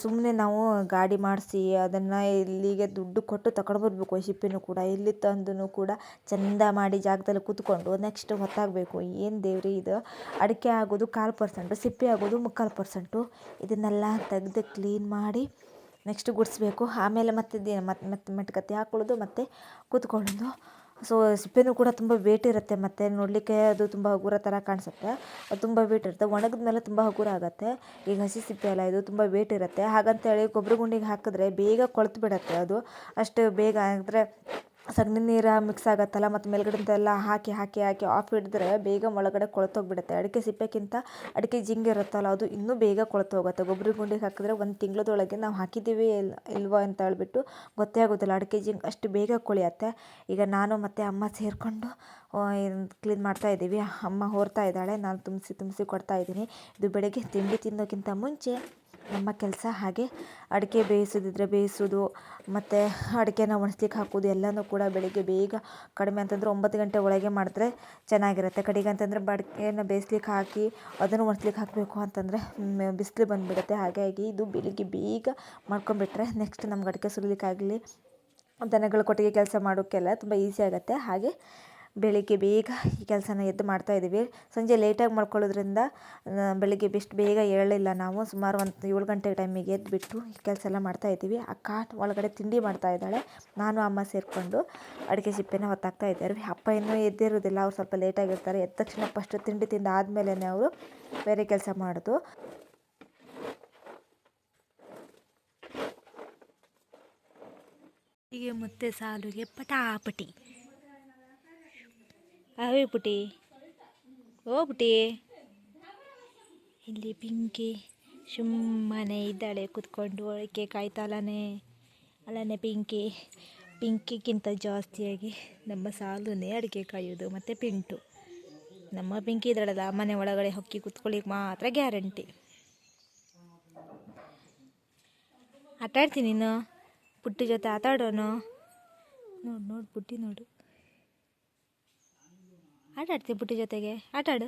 ಸುಮ್ಮನೆ ನಾವು ಗಾಡಿ ಮಾಡಿಸಿ ಅದನ್ನು ಇಲ್ಲಿಗೆ ದುಡ್ಡು ಕೊಟ್ಟು ತಗೊಂಡು ಬರಬೇಕು ಸಿಪ್ಪೆನೂ ಕೂಡ. ಇಲ್ಲಿ ತಂದು ಕೂಡ ಚಂದ ಮಾಡಿ ಜಾಗದಲ್ಲಿ ಕೂತ್ಕೊಂಡು ನೆಕ್ಸ್ಟ್ ಹೊತ್ತಾಗಬೇಕು. ಏನು ದೇವ್ರಿ ಇದು? ಅಡಿಕೆ ಆಗೋದು ಕಾಲು ಪರ್ಸೆಂಟು ಸಿಪ್ಪೆ ಆಗೋದು ಮುಕ್ಕಾಲು ಪರ್ಸೆಂಟು ಇದನ್ನೆಲ್ಲ ತೆಗೆದು ಕ್ಲೀನ್ ಮಾಡಿ ನೆಕ್ಸ್ಟ್ ಗುಡಿಸ್ಬೇಕು. ಆಮೇಲೆ ಮತ್ತೆ ಮತ್ತೆ ಮತ್ತೆ ಮೆಟ್ಕತ್ತಿ ಹಾಕೊಳ್ಳೋದು, ಮತ್ತು ಕೂತ್ಕೊಳ್ಳೋದು. ಸೊ ಸಿಪ್ಪೆನೂ ಕೂಡ ತುಂಬ ವೇಟ್ ಇರುತ್ತೆ ಮತ್ತು ನೋಡಲಿಕ್ಕೆ ಅದು ತುಂಬ ಹಗುರ ಥರ ಕಾಣಿಸುತ್ತೆ. ಅದು ತುಂಬ ವೇಟ್ ಇರುತ್ತೆ. ಒಣಗಿದ ಮೇಲೆ ತುಂಬ ಹಗುರ ಆಗುತ್ತೆ. ಈಗ ಹಸಿ ಸಿಪ್ಪೆ ಅಲ್ಲ, ಇದು ತುಂಬ ವೇಟ್ ಇರುತ್ತೆ. ಹಾಗಂತೇಳಿ ಗೊಬ್ಬರ ಗುಂಡಿಗೆ ಹಾಕಿದ್ರೆ ಬೇಗ ಕೊಳೆತು ಬಿಡುತ್ತೆ ಅದು. ಅಷ್ಟು ಬೇಗ, ಅಂದರೆ ಸಗಣಿ ನೀರು ಮಿಕ್ಸ್ ಆಗುತ್ತಲ್ಲ ಮತ್ತು ಮೇಲ್ಗಡೆಯಿಂದೆಲ್ಲ ಹಾಕಿ ಹಾಕಿ ಹಾಕಿ ಆಫ್ ಹಿಡಿದ್ರೆ ಬೇಗ ಒಳಗಡೆ ಕೊಳೆತೋಗ್ಬಿಡುತ್ತೆ. ಅಡಿಕೆ ಸಿಪ್ಪೆಗಿಂತ ಅಡಿಕೆ ಜಿಂಗ್ ಇರುತ್ತಲ್ಲ ಅದು ಇನ್ನೂ ಬೇಗ ಕೊಳ್ತೋಗುತ್ತೆ. ಗೊಬ್ಬರ ಗುಂಡಿಗೆ ಹಾಕಿದ್ರೆ ಒಂದು ತಿಂಗಳದೊಳಗೆ ನಾವು ಹಾಕಿದ್ದೀವಿ ಇಲ್ಲ ಇಲ್ವೋ ಅಂತ ಹೇಳ್ಬಿಟ್ಟು ಗೊತ್ತೇ ಆಗೋದಿಲ್ಲ. ಅಡಿಕೆ ಜಿಂಗ್ ಅಷ್ಟು ಬೇಗ ಕೊಳೆಯುತ್ತೆ. ಈಗ ನಾನು ಮತ್ತು ಅಮ್ಮ ಸೇರಿಕೊಂಡು ಕ್ಲೀನ್ ಮಾಡ್ತಾ ಇದ್ದೀವಿ. ಅಮ್ಮ ಹೋರ್ತಾ ಇದ್ದಾಳೆ. ನಾನು ತುಂಬಿಸಿ ತುಂಬಿಸಿ ಕೊಡ್ತಾ ಇದ್ದೀನಿ. ಇದು ಬೆಳಗ್ಗೆ ತಿಂಡಿ ತಿನ್ನೋಕ್ಕಿಂತ ಮುಂಚೆ ನಮ್ಮ ಕೆಲಸ ಹಾಗೆ ಅಡಿಕೆ ಬೇಯಿಸೋದಿದ್ರೆ ಬೇಯಿಸೋದು, ಮತ್ತು ಅಡಿಕೆನ ಒಣಸ್ಲಿಕ್ಕೆ ಹಾಕೋದು ಎಲ್ಲನೂ ಕೂಡ ಬೆಳಗ್ಗೆ ಬೇಗ ಕಡಿಮೆ ಅಂತಂದರೆ ಒಂಬತ್ತು ಗಂಟೆ ಒಳಗೆ ಮಾಡಿದ್ರೆ ಚೆನ್ನಾಗಿರುತ್ತೆ. ಕಡೆಗೆ ಅಂತಂದರೆ ಅಡಿಕೆನ ಬೇಯಿಸ್ಲಿಕ್ಕೆ ಹಾಕಿ ಅದನ್ನು ಒಣಸ್ಲಿಕ್ಕೆ ಹಾಕಬೇಕು ಅಂತಂದರೆ ಬಿಸಿಲು ಬಂದುಬಿಡುತ್ತೆ. ಹಾಗಾಗಿ ಇದು ಬೆಳಿಗ್ಗೆ ಬೇಗ ಮಾಡ್ಕೊಂಡ್ಬಿಟ್ರೆ ನೆಕ್ಸ್ಟ್ ನಮ್ಗೆ ಅಡಿಕೆ ಸುಲಿಲಿಕ್ಕಾಗಲಿ. ದನಗಳ ಕೊಟ್ಟಿಗೆ ಕೆಲಸ ಮಾಡೋಕ್ಕೆಲ್ಲ ತುಂಬ ಈಸಿ ಆಗುತ್ತೆ. ಹಾಗೆ ಬೆಳಿಗ್ಗೆ ಬೇಗ ಈ ಕೆಲಸನ ಎದ್ದು ಮಾಡ್ತಾ ಇದ್ದೀವಿ. ಸಂಜೆ ಲೇಟಾಗಿ ಮಾಡ್ಕೊಳ್ಳೋದ್ರಿಂದ ಬೆಳಿಗ್ಗೆ ಬೆಸ್ಟ್ ಬೇಗ ಏಳಲಿಲ್ಲ ನಾವು. ಸುಮಾರು ಒಂದು ಏಳು ಗಂಟೆ ಟೈಮಿಗೆ ಎದ್ದುಬಿಟ್ಟು ಈ ಕೆಲಸ ಎಲ್ಲ ಮಾಡ್ತಾಯಿದ್ದೀವಿ ಅಕ್ಕ ಒಳಗಡೆ ತಿಂಡಿ ಮಾಡ್ತಾ ಇದ್ದಾಳೆ. ನಾನು, ಅಮ್ಮ ಸೇರಿಕೊಂಡು ಅಡಿಕೆ ಸಿಪ್ಪೆನ ಹೊತ್ತಾಗ್ತಾ ಇದ್ದಾರೆ ಅಪ್ಪ ಇನ್ನೂ ಎದ್ದಿರೋದಿಲ್ಲ ಅವ್ರು ಸ್ವಲ್ಪ ಲೇಟಾಗಿರ್ತಾರೆ ಎದ್ದ ತಕ್ಷಣ ಫಸ್ಟ್ ತಿಂಡಿ ತಿಂದು ಆದಮೇಲೆ ಅವರು ಬೇರೆ ಕೆಲಸ ಮಾಡೋದು. ಹೀಗೆ ಮತ್ತೆ ಸಾಲುಗೆ ಪಟಾಪಟಿ. ಅವೇ ಪುಟಿ ಓ ಪುಟಿ ಇಲ್ಲಿ ಪಿಂಕಿ ಸುಮ್ಮನೆ ಇದ್ದಾಳೆ, ಕುತ್ಕೊಂಡು ಒಳಕ್ಕೆ ಕಾಯ್ತಾಳನೆ ಅಲ್ಲನೆ ಪಿಂಕಿ. ಪಿಂಕಿಗಿಂತ ಜಾಸ್ತಿಯಾಗಿ ನಮ್ಮ ಸಾಲುನೇ ಅಡಿಕೆ ಕಾಯೋದು, ಮತ್ತು ಪಿಂಟು. ನಮ್ಮ ಪಿಂಕಿ ಇದ್ದಾಳಲ್ಲ, ಮನೆ ಒಳಗಡೆ ಹೊಕ್ಕಿ ಕುತ್ಕೊಳ್ಳಿಕ್ಕೆ ಮಾತ್ರ ಗ್ಯಾರಂಟಿ. ಆಟಾಡ್ತೀನಿ ನೀನು. ಪುಟ್ಟಿ ಜೊತೆ ಆಟಾಡೋನು? ನೋಡು ನೋಡು ಪುಟ್ಟಿ ನೋಡು. ಆಟ ಆಡ್ತೀವಿ ಬುಟ್ಟಿ ಜೊತೆಗೆ. ಆಟ ಆಡು.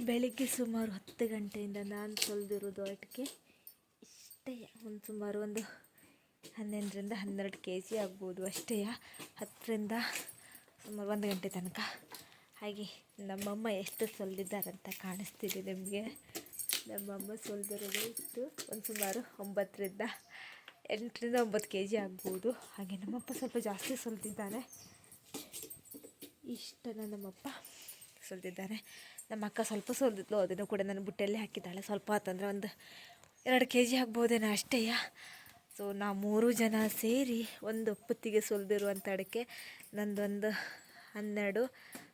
ಬೆಳಿಗ್ಗೆ ಸುಮಾರು ಹತ್ತು ಗಂಟೆಯಿಂದ ನಾನು ತೊಳೆದಿರೋದು ಆಟಕ್ಕೆ ಇಷ್ಟೇ ಒಂದು ಸುಮಾರು ಒಂದು ಹನ್ನೆರಡರಿಂದ ಹನ್ನೆರಡು ಕೆ ಜಿ ಆಗ್ಬೋದು ಅಷ್ಟೇ. ಹತ್ತರಿಂದ ಸುಮಾರು ಒಂದು ಗಂಟೆ ತನಕ. ಹಾಗೆ ನಮ್ಮಮ್ಮ ಎಷ್ಟು ಸೊಲ್ದಿದ್ದಾರಂತ ಕಾಣಿಸ್ತಿದೆ ನಿಮಗೆ. ನಮ್ಮಮ್ಮ ಸೊಲ್ದಿರೋದು ಇತ್ತು ಒಂದು ಸುಮಾರು ಒಂಬತ್ತರಿಂದ ಎಂಟರಿಂದ ಒಂಬತ್ತು ಕೆ ಜಿ ಆಗ್ಬೋದು. ಹಾಗೆ ನಮ್ಮಪ್ಪ ಸ್ವಲ್ಪ ಜಾಸ್ತಿ ಸೊಲ್ದಿದ್ದಾರೆ ಇಷ್ಟನ್ನು ನಮ್ಮಪ್ಪ ಸುಲಿದಿದ್ದಾರೆ ನಮ್ಮ ಅಕ್ಕ ಸ್ವಲ್ಪ ಸುಲಿದ್ಲು ಅದನ್ನು ಕೂಡ ನಾನು ಬುಟ್ಟೆಯಲ್ಲಿ ಹಾಕಿದ್ದಾಳೆ. ಸ್ವಲ್ಪ ಅಂತಂದರೆ ಒಂದು ಎರಡು ಕೆ ಜಿ ಆಗ್ಬೋದೇನೋ ಅಷ್ಟೇಯ ಸೊ ನಾವು ಮೂರು ಜನ ಸೇರಿ ಒಂದು ಒಪ್ಪತ್ತಿಗೆ ಸುಲಿದಿರುವಂಥ ಅಡಿಕೆ ನಂದೊಂದು ಹನ್ನೆರಡು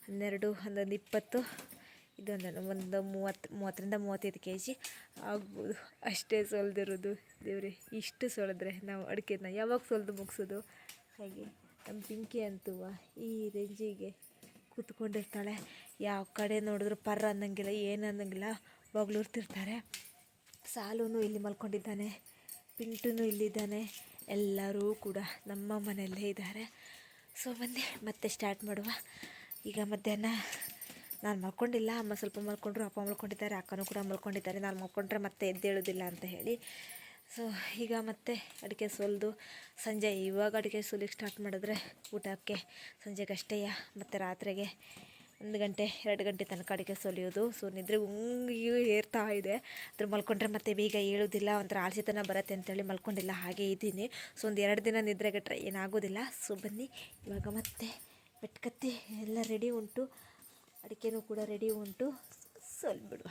ಹನ್ನೆರಡು ಒಂದೊಂದು ಇಪ್ಪತ್ತು ಇದೊಂದು ಒಂದು ಮೂವತ್ತು, ಮೂವತ್ತರಿಂದ ಮೂವತ್ತೈದು ಕೆ ಜಿ ಆಗ್ಬೋದು. ಅಷ್ಟೇ ಸೊಲ್ದಿರೋದು ದೇವ್ರಿ, ಇಷ್ಟು ಸೊಳೆದ್ರೆ ನಾವು ಅಡಿಕೆನ ಯಾವಾಗ ಸೊಲ್ದು ಮುಗಿಸೋದು? ಹಾಗೆ ನಮ್ಮ ಪಿಂಕಿ ಅಂತೂ ಈ ರೇಂಜಿಗೆ ಕೂತ್ಕೊಂಡಿರ್ತಾಳೆ. ಯಾವ ಕಡೆ ನೋಡಿದ್ರು ಪರ್ರ ಅನ್ನಂಗಿಲ್ಲ, ಏನು ಅನ್ನಂಗಿಲ್ಲ ಬಗ್ಲೂರ್ತಿರ್ತಾರೆ ಸಾಲೂನು ಇಲ್ಲಿ ಮಲ್ಕೊಂಡಿದ್ದಾನೆ, ಪಿಂಟುನು ಇಲ್ಲಿದ್ದಾನೆ, ಎಲ್ಲರೂ ಕೂಡ ನಮ್ಮ ಮನೆಯಲ್ಲೇ ಇದ್ದಾರೆ. ಸೊ ಬನ್ನಿ, ಮತ್ತೆ ಸ್ಟಾರ್ಟ್ ಮಾಡುವ. ಈಗ ಮಧ್ಯಾಹ್ನ ನಾನು ಮಲ್ಕೊಂಡಿಲ್ಲ, ಅಮ್ಮ ಸ್ವಲ್ಪ ಮಲ್ಕೊಂಡ್ರು, ಅಪ್ಪ ಮಲ್ಕೊಂಡಿದ್ದಾರೆ, ಅಕ್ಕನೂ ಕೂಡ ಮಲ್ಕೊಂಡಿದ್ದಾರೆ. ನಾನು ಮಲ್ಕೊಂಡ್ರೆ ಮತ್ತೆ ಎದ್ದೇಳೋದಿಲ್ಲ ಅಂತ ಹೇಳಿ. ಸೊ ಈಗ ಮತ್ತೆ ಅಡಿಕೆ ಸೋಲ್ದು. ಸಂಜೆ ಇವಾಗ ಅಡಿಕೆ ಸೋಲಿಗೆ ಸ್ಟಾರ್ಟ್ ಮಾಡಿದ್ರೆ ಊಟಕ್ಕೆ ಸಂಜೆಗಷ್ಟೇಯ ಮತ್ತು ರಾತ್ರಿಗೆ ಒಂದು ಗಂಟೆ, ಎರಡು ಗಂಟೆ ತನಕ ಅಡಿಕೆ ಸೋಲಿಯೋದು. ಸೊ ನಿದ್ರೆ ಉಂಗಿಯೂ ಏರ್ತಾ ಇದೆ. ಅದ್ರ ಮಲ್ಕೊಂಡ್ರೆ ಮತ್ತೆ ಬೇಗ ಏಳೋದಿಲ್ಲ ಒಂಥರ ಆಲಸಿತನ ಬರುತ್ತೆ ಅಂತೇಳಿ ಮಲ್ಕೊಂಡಿಲ್ಲ, ಹಾಗೆ ಇದ್ದೀನಿ. ಸೊ ಒಂದು ಎರಡು ದಿನ ನಿದ್ರೆಗೆ ಟ್ರೈ ಏನಾಗೋದಿಲ್ಲ. ಸೊ ಬನ್ನಿ, ಇವಾಗ ಮತ್ತೆ ಬೆಟ್ಕತ್ತಿ ಎಲ್ಲ ರೆಡಿ ಉಂಟು. ಅಡಿಕೆನೂ ಕೂಡ ರೆಡಿ ಉಂಟು. ಬಿಡುವ.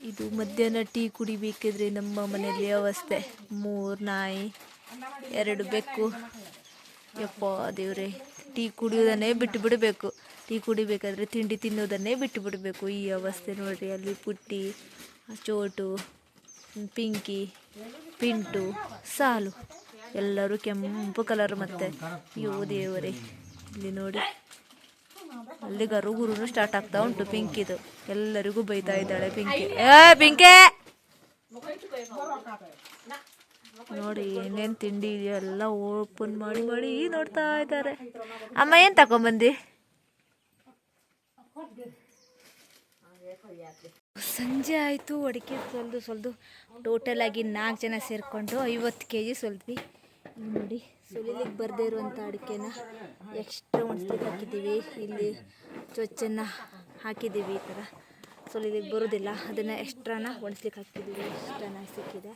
ಇದು ಮಧ್ಯಾಹ್ನ ಟೀ ಕುಡಿಬೇಕಿದ್ರೆ ನಮ್ಮ ಮನೆಯಲ್ಲಿ ಅವಸ್ಥೆ. ಮೂರು ನಾಯಿ, ಎರಡು ಬೆಕ್ಕು. ಯಪ್ಪ ದೇವ್ರೆ, ಟೀ ಕುಡಿಯೋದನ್ನೇ ಬಿಟ್ಟು ಬಿಡಬೇಕು. ಟೀ ಕುಡಿಬೇಕಾದ್ರೆ ತಿಂಡಿ ತಿನ್ನೋದನ್ನೇ ಬಿಟ್ಟು ಬಿಡಬೇಕು. ಈ ಅವಸ್ಥೆ ನೋಡ್ರಿ, ಅಲ್ಲಿ ಪುಟ್ಟಿ, ಚೋಟು, ಪಿಂಕಿ, ಪಿಂಟು, ಸಾಲು. ಎಲ್ಲರೂ ಕೆಂಪು ಕಲರ್ ಮತ್ತೆ. ಅಯ್ಯೋ ದೇವರೇ, ಇಲ್ಲಿ ನೋಡಿ. ಅಲ್ಲಿ ಗರು ಗುರುನು ಸ್ಟಾರ್ಟ್ ಆಗ್ತಾ ಉಂಟು ಪಿಂಕಿದು. ಎಲ್ಲರಿಗೂ ಬೈತಾ ಇದ್ದಾಳೆ ಪಿಂಕಿ. ಏ ಪಿಂಕೆ! ನೋಡಿ ಏನೇನು ತಿಂಡಿ ಇದೆಯೋ ಎಲ್ಲ ಓಪನ್ ಮಾಡಿ ಮಾಡಿ ನೋಡ್ತಾ ಇದ್ದಾರೆ. ಅಮ್ಮ ಏನು ತಗೊಂಬಂದಿ? ಸಂಜೆ ಆಯಿತು ಅಡಿಕೆ ಸೊಲ್ದು ಸೊಲ್ದು. ಟೋಟಲ್ ಆಗಿ ನಾಲ್ಕು ಜನ ಸೇರಿಕೊಂಡು ಐವತ್ತು ಕೆ ಜಿ ಸೊಲ್ದ್ವಿ. ಇಲ್ಲಿ ನೋಡಿ. ಸುಲಿಲಿಕ್ಕೆ ಬರದೇ ಇರುವಂಥ ಅಡಿಕೆನ ಎಕ್ಸ್ಟ್ರಾ ಒಣಸ್ಲಿಕ್ಕೆ ಹಾಕಿದ್ದೀವಿ. ಇಲ್ಲಿ ಚೊಚ್ಚನ್ನು ಹಾಕಿದ್ದೀವಿ ಈ ಥರ. ಸುಲಿಲಿಕ್ಕೆ ಬರೋದಿಲ್ಲ. ಅದನ್ನು ಎಕ್ಸ್ಟ್ರಾನ ಒಣಸ್ಲಿಕ್ಕೆ ಹಾಕಿದ್ದೀವಿ. ಎಕ್ಸ್ಟ್ರಾನ ಸಿಕ್ಕಿದೆ.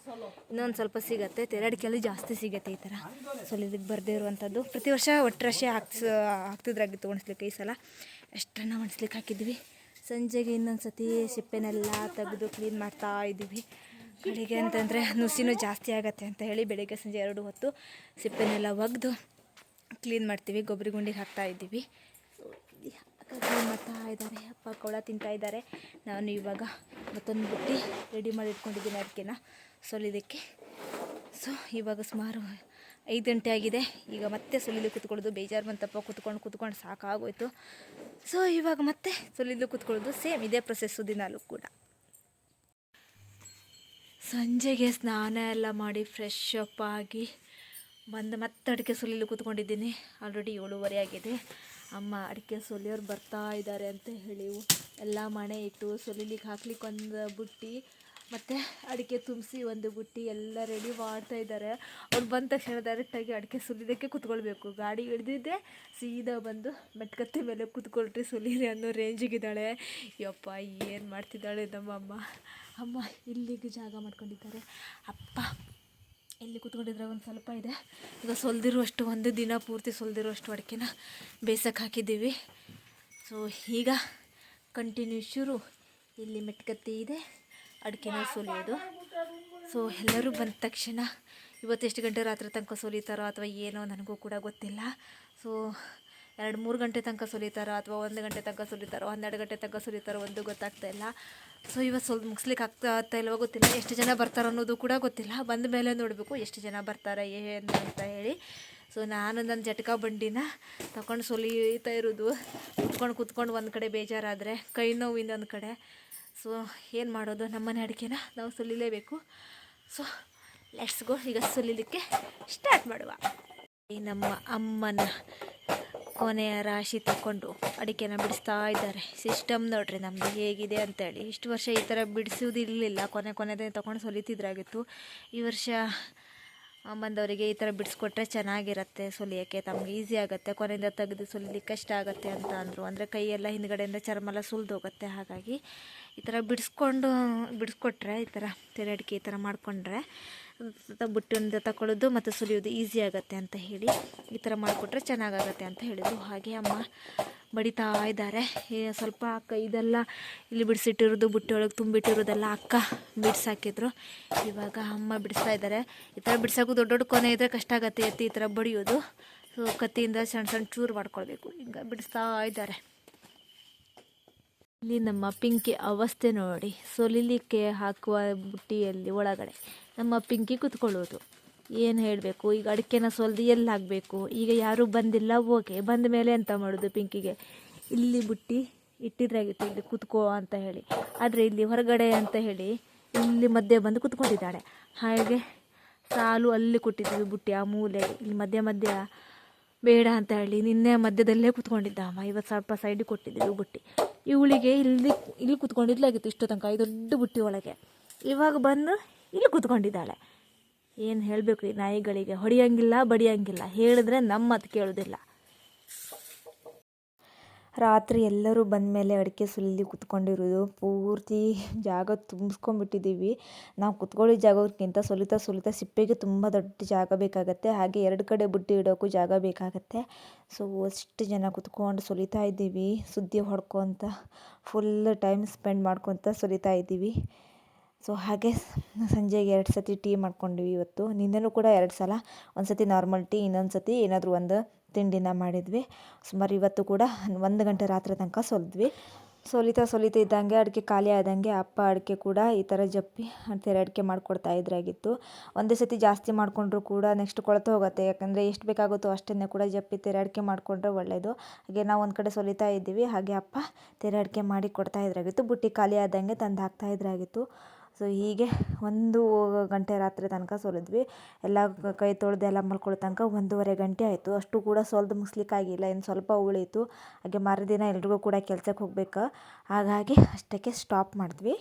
ಇನ್ನೊಂದು ಸ್ವಲ್ಪ ಸಿಗುತ್ತೆ. ತೆರಡಿಕೆಯಲ್ಲಿ ಜಾಸ್ತಿ ಸಿಗುತ್ತೆ ಈ ಥರ. ಸುಲಿಲಿಕ್ಕೆ ಬರದೇ ಇರುವಂಥದ್ದು. ಪ್ರತಿ ವರ್ಷ ಒಟ್ಟರಶೆ ಹಾಕ್ಸ, ಹಾಕ್ತಿದ್ರಾಗಿತ್ತು ಒಣಸ್ಲಿಕ್ಕೆ ಈ ಸಲ. ಎಕ್ಸ್ಟ್ರಾನ ಒಣಸ್ಲಿಕ್ಕೆ ಹಾಕಿದ್ವಿ ಸಂಜೆಗೆ ಇನ್ನೊಂದು ಸತಿ ಸಿಪ್ಪೆನೆಲ್ಲ ತೆಗೆದು ಕ್ಲೀನ್ ಮಾಡ್ತಾ ಇದ್ದೀವಿ. ಕಡೆಗೆ ಅಂತಂದರೆ ನುಸಿನೂ ಜಾಸ್ತಿ ಆಗತ್ತೆ ಅಂತ ಹೇಳಿ ಬೆಳಿಗ್ಗೆ ಸಂಜೆ ಎರಡು ಹೊತ್ತು ಸಿಪ್ಪೆನೆಲ್ಲ ಒಗೆದು ಕ್ಲೀನ್ ಮಾಡ್ತೀವಿ, ಗೊಬ್ಬರ ಗುಂಡಿಗೆ ಹಾಕ್ತಾ ಇದ್ದೀವಿ. ಮಾಡ್ತಾ ಇದ್ದಾರೆ ಅಪ್ಪ ಕೊಳ ತಿಂತಾ ಇದ್ದಾರೆ ನಾನು ಇವಾಗ ಮತ್ತೊಂದು ಬುಟ್ಟಿ ರೆಡಿ ಮಾಡಿ ಇಟ್ಕೊಂಡಿದ್ದೀನಿ ಅದಕ್ಕೆನ ಸೊಲಿದಕ್ಕೆ ಸೊ ಇವಾಗ ಸುಮಾರು ಐದು ಗಂಟೆ ಆಗಿದೆ. ಈಗ ಮತ್ತೆ ಸುಲಿಲು ಕೂತ್ಕೊಳ್ಳೋದು, ಬೇಜಾರು ಬಂತಪ್ಪ, ಕೂತ್ಕೊಂಡು ಕೂತ್ಕೊಂಡು ಸಾಕಾಗೋಯ್ತು. ಸೊ ಇವಾಗ ಮತ್ತೆ ಸುಲಿಲು ಕೂತ್ಕೊಳ್ಳೋದು ಸೇಮ್ ಇದೇ ಪ್ರೊಸೆಸ್ಸು ದಿನಾಲು ಕೂಡ. ಸಂಜೆಗೆ ಸ್ನಾನ ಎಲ್ಲ ಮಾಡಿ ಫ್ರೆಶ್ ಅಪ್ ಆಗಿ ಬಂದು ಮತ್ತೆ ಅಡಿಕೆ ಸುಲಿಲು ಕೂತ್ಕೊಂಡಿದ್ದೀನಿ. ಆಲ್ರೆಡಿ ಏಳುವರೆ ಆಗಿದೆ. ಅಮ್ಮ ಅಡಿಕೆ ಸುಲಿಯೋರು ಬರ್ತಾ ಇದ್ದಾರೆ ಅಂತ ಹೇಳಿ ಎಲ್ಲ ಮಣೆ ಇಟ್ಟು ಸುಲಿಲಿಕ್ಕೆ ಹಾಕ್ಲಿಕ್ಕೆ ಒಂದು ಬುಟ್ಟಿ, ಮತ್ತು ಅಡಿಕೆ ತುಂಬಿಸಿ ಒಂದು ಬುಟ್ಟಿ ಎಲ್ಲ ರೆಡಿ ಮಾಡ್ತಾ ಇದ್ದಾರೆ. ಅವ್ರು ಬಂದ ತಕ್ಷಣ ಡೈರೆಕ್ಟಾಗಿ ಅಡಿಕೆ ಸುಲಿದಕ್ಕೆ ಕೂತ್ಕೊಳ್ಬೇಕು. ಗಾಡಿ ಹಿಡಿದಿದ್ದೆ, ಸೀದಾ ಬಂದು ಮೆಟ್ಕತ್ತೆ ಮೇಲೆ ಕೂತ್ಕೊಳ್ರಿ ಸುಲೀರಿ ಅನ್ನೋ ರೇಂಜಿಗಿದ್ದಾಳೆ ಯಪ್ಪ, ಏನು ಮಾಡ್ತಿದ್ದಾಳೆ ನಮ್ಮಮ್ಮ? ಅಮ್ಮ ಇಲ್ಲಿಗೆ ಜಾಗ ಮಾಡ್ಕೊಂಡಿದ್ದಾರೆ. ಅಪ್ಪ, ಇಲ್ಲಿ ಕೂತ್ಕೊಂಡಿದ್ರೆ ಒಂದು ಸ್ವಲ್ಪ ಇದೆ. ಈಗ ಸೊಲ್ದಿರುವಷ್ಟು, ಒಂದು ದಿನ ಪೂರ್ತಿ ಸೊಲ್ದಿರುವಷ್ಟು ಅಡಿಕೆನ ಬೇಸಕ್ಕೆ ಹಾಕಿದ್ದೀವಿ. ಸೊ ಈಗ ಕಂಟಿನ್ಯೂ ಶುರು. ಇಲ್ಲಿ ಮೆಟ್ಕತ್ತಿ ಇದೆ, ಅಡಿಕೆನ ಸುಲಿಯೋದು. ಸೊ ಎಲ್ಲರೂ ಬಂದ ತಕ್ಷಣ ಇವತ್ತು ಎಷ್ಟು ಗಂಟೆ ರಾತ್ರಿ ತನಕ ಸುಲಿತಾರೋ ಅಥವಾ ಏನೋ ನನಗೂ ಕೂಡ ಗೊತ್ತಿಲ್ಲ. ಸೊ ಎರಡು ಮೂರು ಗಂಟೆ ತನಕ ಸುಲಿತಾರೋ ಅಥವಾ ಒಂದು ಗಂಟೆ ತನಕ ಸುಲಿತಾರೋ, ಹನ್ನೆರಡು ಗಂಟೆ ತನಕ ಸುಲಿತಾರೋ ಒಂದು ಗೊತ್ತಾಗ್ತಾ ಇಲ್ಲ. ಸೊ ಇವತ್ತು ಸ್ವಲ್ಪ ಮುಗಿಸ್ಲಿಕ್ಕೆ ಆಗ್ತಾ ಆಗ್ತಾ ಇಲ್ವೋ ಗೊತ್ತಿಲ್ಲ. ಎಷ್ಟು ಜನ ಬರ್ತಾರೋ ಅನ್ನೋದು ಕೂಡ ಗೊತ್ತಿಲ್ಲ. ಬಂದ ಮೇಲೆ ನೋಡಬೇಕು ಎಷ್ಟು ಜನ ಬರ್ತಾರೆ, ಏನು ಅಂತ ಹೇಳಿ. ಸೊ ನಾನು ನನ್ನ ಜಟಕ ಬಂಡಿನ ತಗೊಂಡು ಸುಲಿತಾ ಇರೋದು. ಕುತ್ಕೊಂಡು ಕುತ್ಕೊಂಡು ಒಂದು ಕಡೆ ಬೇಜಾರಾದರೆ, ಕೈ ನೋವು ಇನ್ನೊಂದು ಕಡೆ. ಸೊ ಏನು ಮಾಡೋದು? ನಮ್ಮನೆ ಅಡಿಕೆನ ನಾವು ಸುಲಿಲೇಬೇಕು. ಸೊ ಲೆಟ್ಸ್ ಗೋ ಈಗ ಸುಲಿಲಿಕ್ಕೆ ಸ್ಟಾರ್ಟ್ ಮಾಡುವ. ಈ ನಮ್ಮ ಅಮ್ಮನ ಕೊನೆಯ ರಾಶಿ ತಗೊಂಡು ಅಡಿಕೆನ ಬಿಡಿಸ್ತಾ ಇದ್ದಾರೆ. ಸಿಸ್ಟಮ್ ನೋಡ್ರಿ ನಮ್ದು ಹೇಗಿದೆ ಅಂತೇಳಿ. ಇಷ್ಟು ವರ್ಷ ಈ ಥರ ಬಿಡಿಸೋದಿರಲಿಲ್ಲ ಕೊನೆ ಕೊನೆದೇ ತೊಗೊಂಡು ಸೊಲಿತಿದ್ರಾಗಿತ್ತು ಈ ವರ್ಷ ಬಂದವರಿಗೆ ಈ ಥರ ಬಿಡಿಸ್ಕೊಟ್ರೆ ಚೆನ್ನಾಗಿರುತ್ತೆ ಸುಲಿಯೋಕ್ಕೆ. ತಮಗೆ ಈಸಿ ಆಗುತ್ತೆ. ಕೊನೆಯಿಂದ ತೆಗೆದು ಸುಲಿಲಿಕ್ಕೆ ಕಷ್ಟ ಆಗುತ್ತೆ ಅಂತ ಅಂದರು. ಅಂದರೆ ಕೈಯೆಲ್ಲ ಹಿಂದ್ಗಡೆಯಿಂದ ಚರ್ಮ ಎಲ್ಲ ಸುಲಿದೋಗುತ್ತೆ. ಹಾಗಾಗಿ ಈ ಥರ ಬಿಡಿಸ್ಕೊಂಡು, ಬಿಡಿಸ್ಕೊಟ್ರೆ ಈ ಥರ ತೆರಡಿಕೆ ಈ ಥರ ಮಾಡಿಕೊಂಡ್ರೆ ಬುಟ್ಟಿಯಿಂದ ತಗೊಳ್ಳೋದು ಮತ್ತು ಸುಲಿಯೋದು ಈಸಿ ಆಗುತ್ತೆ ಅಂತ ಹೇಳಿ ಈ ಥರ ಮಾಡಿಕೊಟ್ರೆ ಚೆನ್ನಾಗಾಗತ್ತೆ ಅಂತ ಹೇಳಿದರು. ಹಾಗೆ ಅಮ್ಮ ಬಡಿತಾ ಇದ್ದಾರೆ. ಸ್ವಲ್ಪ ಅಕ್ಕ ಇದೆಲ್ಲ ಇಲ್ಲಿ ಬಿಡಿಸಿಟ್ಟಿರೋದು, ಬುಟ್ಟಿ ಒಳಗೆ ತುಂಬಿಟ್ಟಿರೋದೆಲ್ಲ ಅಕ್ಕ ಬಿಡಿಸಾಕಿದ್ರು. ಇವಾಗ ಅಮ್ಮ ಬಿಡಿಸ್ತಾ ಇದ್ದಾರೆ. ಈ ಥರ ಬಿಡ್ಸೋಕ್ಕೂ ದೊಡ್ಡ ದೊಡ್ಡ ಕೊನೆ ಇದ್ದರೆ ಕಷ್ಟ ಆಗತ್ತೆ ಎತ್ತಿ ಈ ಥರ ಬಡಿಯೋದು. ಸೊ ಕತ್ತಿಯಿಂದ ಸಣ್ಣ ಸಣ್ಣ ಚೂರು ಮಾಡ್ಕೊಳ್ಬೇಕು. ಹಿಂಗೆ ಬಿಡಿಸ್ತಾ ಇದ್ದಾರೆ. ಇಲ್ಲಿ ನಮ್ಮ ಪಿಂಕಿ ಅವಸ್ಥೆ ನೋಡಿ. ಸೊಲಿಲಿಕ್ಕೆ ಹಾಕುವ ಬುಟ್ಟಿಯಲ್ಲಿ ಒಳಗಡೆ. ನಮ್ಮ ಪಿಂಕಿ ಕುತ್ಕೊಳ್ಳೋದು. ಏನು ಹೇಳಬೇಕು? ಈಗ ಅಡಿಕೆನ ಸೊಲ್ದು ಎಲ್ಲಿ ಹಾಕಬೇಕು ಈಗ ಯಾರೂ ಬಂದಿಲ್ಲ ಓಕೆ ಬಂದ ಮೇಲೆ ಎಂತ ಮಾಡೋದು ಪಿಂಕಿಗೆ? ಇಲ್ಲಿ ಬುಟ್ಟಿ ಇಟ್ಟಿದ್ರಾಗಿತ್ತು ಇಲ್ಲಿ ಕುತ್ಕೋ ಅಂತ ಹೇಳಿ. ಆದರೆ ಇಲ್ಲಿ ಹೊರಗಡೆ ಅಂತ ಹೇಳಿ ಇಲ್ಲಿ ಮಧ್ಯೆ ಬಂದು ಕುತ್ಕೊಂಡಿದ್ದಾಳೆ. ಹಾಗೆ ಸಾಲು ಅಲ್ಲಿ ಕೊಟ್ಟಿದ್ದೀವಿ ಬುಟ್ಟಿ, ಆ ಮೂಲೆ. ಇಲ್ಲಿ ಮಧ್ಯ ಮಧ್ಯ ಬೇಡ ಅಂತ ಹೇಳಿ ನಿನ್ನೆ ಮಧ್ಯದಲ್ಲೇ ಕುತ್ಕೊಂಡಿದ್ದ ಅಮ್ಮ. ಇವತ್ತು ಸ್ವಲ್ಪ ಸೈಡಿಗೆ ಕೊಟ್ಟಿದ್ದೀವಿ ಬುಟ್ಟಿ. ಇವಳಿಗೆ ಇಲ್ಲಿ ಇಲ್ಲಿ ಕುತ್ಕೊಂಡಿದ್ಲಾಗಿತ್ತು ಇಷ್ಟು ತನಕ ಈ ದೊಡ್ಡ ಬುಟ್ಟಿ ಒಳಗೆ. ಇವಾಗ ಬಂದು ಇಲ್ಲಿ ಕೂತ್ಕೊಂಡಿದ್ದಾಳೆ. ಏನು ಹೇಳಬೇಕು ಈ ನಾಯಿಗಳಿಗೆ? ಹೊಡಿಯಂಗಿಲ್ಲ, ಬಡಿಯಂಗಿಲ್ಲ. ಹೇಳಿದ್ರೆ ನಮ್ಮ ಕೇಳೋದಿಲ್ಲ. ರಾತ್ರಿ ಎಲ್ಲರೂ ಬಂದ ಮೇಲೆ ಅಡಿಕೆ ಸುಲಿಲಿ ಕುತ್ಕೊಂಡಿರೋದು. ಪೂರ್ತಿ ಜಾಗ ತುಂಬಿಸ್ಕೊಂಡ್ಬಿಟ್ಟಿದ್ದೀವಿ ನಾವು ಕುತ್ಕೊಳ್ಳೋ ಜಾಗಕ್ಕಿಂತ ಸುಲಿತಾ ಸುಲಿತಾ ಸಿಪ್ಪೆಗೆ ತುಂಬ ದೊಡ್ಡ ಜಾಗ ಬೇಕಾಗತ್ತೆ. ಹಾಗೆ ಎರಡು ಕಡೆ ಬುಟ್ಟಿ ಇಡೋಕ್ಕೂ ಜಾಗ ಬೇಕಾಗತ್ತೆ. ಸೊ ಅಷ್ಟು ಜನ ಕುತ್ಕೊಂಡು ಸುಲಿತಾ ಇದ್ದೀವಿ. ಸುದ್ದಿ ಹೊಡ್ಕೊತ ಫುಲ್ ಟೈಮ್ ಸ್ಪೆಂಡ್ ಮಾಡ್ಕೊತ ಸುಲಿತಾ ಇದ್ದೀವಿ. ಸೊ ಹಾಗೆ ಸಂಜೆಗೆ ಎರಡು ಸತಿ ಟೀ ಮಾಡ್ಕೊಂಡ್ವಿ ಇವತ್ತು. ನಿನ್ನೆನೂ ಕೂಡ ಎರಡು ಸಲ. ಒಂದು ಸತಿ ನಾರ್ಮಲ್ ಟೀ ಇನ್ನೊಂದು ಸತಿ ಏನಾದರೂ ಒಂದು ತಿಂಡಿನ ಮಾಡಿದ್ವಿ. ಸುಮಾರು ಇವತ್ತು ಕೂಡ ಒಂದು ಗಂಟೆ ರಾತ್ರಿ ತನಕ ಸೊಲಿದ್ವಿ. ಸೊಲಿತಾ ಸೊಲಿತಾ ಇದ್ದಂಗೆ, ಅಡಿಕೆ ಖಾಲಿ ಆದಂಗೆ ಅಪ್ಪ ಅಡಿಕೆ ಕೂಡ ಈ ಥರ ಜಪ್ಪಿ ತೆರೆ ಅಡಿಕೆ ಮಾಡಿಕೊಡ್ತಾ ಇದ್ರಾಗಿತ್ತು. ಒಂದೇ ಸತಿ ಜಾಸ್ತಿ ಮಾಡಿಕೊಂಡ್ರು ಕೂಡ ನೆಕ್ಸ್ಟ್ ಕೊಳತು ಹೋಗುತ್ತೆ. ಯಾಕಂದರೆ ಎಷ್ಟು ಬೇಕಾಗುತ್ತೋ ಅಷ್ಟನ್ನೇ ಕೂಡ ಜಪ್ಪಿ ತೆರೆ ಅಡಿಕೆ ಮಾಡಿಕೊಂಡ್ರೆ ಒಳ್ಳೆಯದು ಹಾಗೆ ನಾವು ಒಂದು ಕಡೆ ಸೊಲಿತಾ ಇದ್ದೀವಿ. ಹಾಗೆ ಅಪ್ಪ ತೆರೆ ಅಡಿಕೆ ಮಾಡಿ ಕೊಡ್ತಾ ಇದ್ರಾಗಿತ್ತು. ಬುಟ್ಟಿ ಖಾಲಿ ಆದಂಗೆ ತಂದು ಹಾಕ್ತಾ ಇದ್ರಾಗಿತ್ತು. ಸೊ ಹೀಗೆ ಒಂದು ಗಂಟೆ ರಾತ್ರಿ ತನಕ ಸೋಲಿದ್ವಿ. ಎಲ್ಲ ಕೈ ತೊಳೆದು ಎಲ್ಲ ಮಲ್ಕೊಳ್ಳೋ ತನಕ ಒಂದೂವರೆ ಗಂಟೆ ಆಯಿತು. ಅಷ್ಟು ಕೂಡ ಸೋಲ್ದು ಮುಗಿಸ್ಲಿಕ್ಕಾಗಿಲ್ಲ. ಇನ್ನು ಸ್ವಲ್ಪ ಉಳಿಯಿತು. ಹಾಗೆ ಮರುದಿನ ಎಲ್ರಿಗೂ ಕೂಡ ಕೆಲಸಕ್ಕೆ ಹೋಗ್ಬೇಕು. ಹಾಗಾಗಿ ಅಷ್ಟಕ್ಕೆ ಸ್ಟಾಪ್ ಮಾಡಿದ್ವಿ.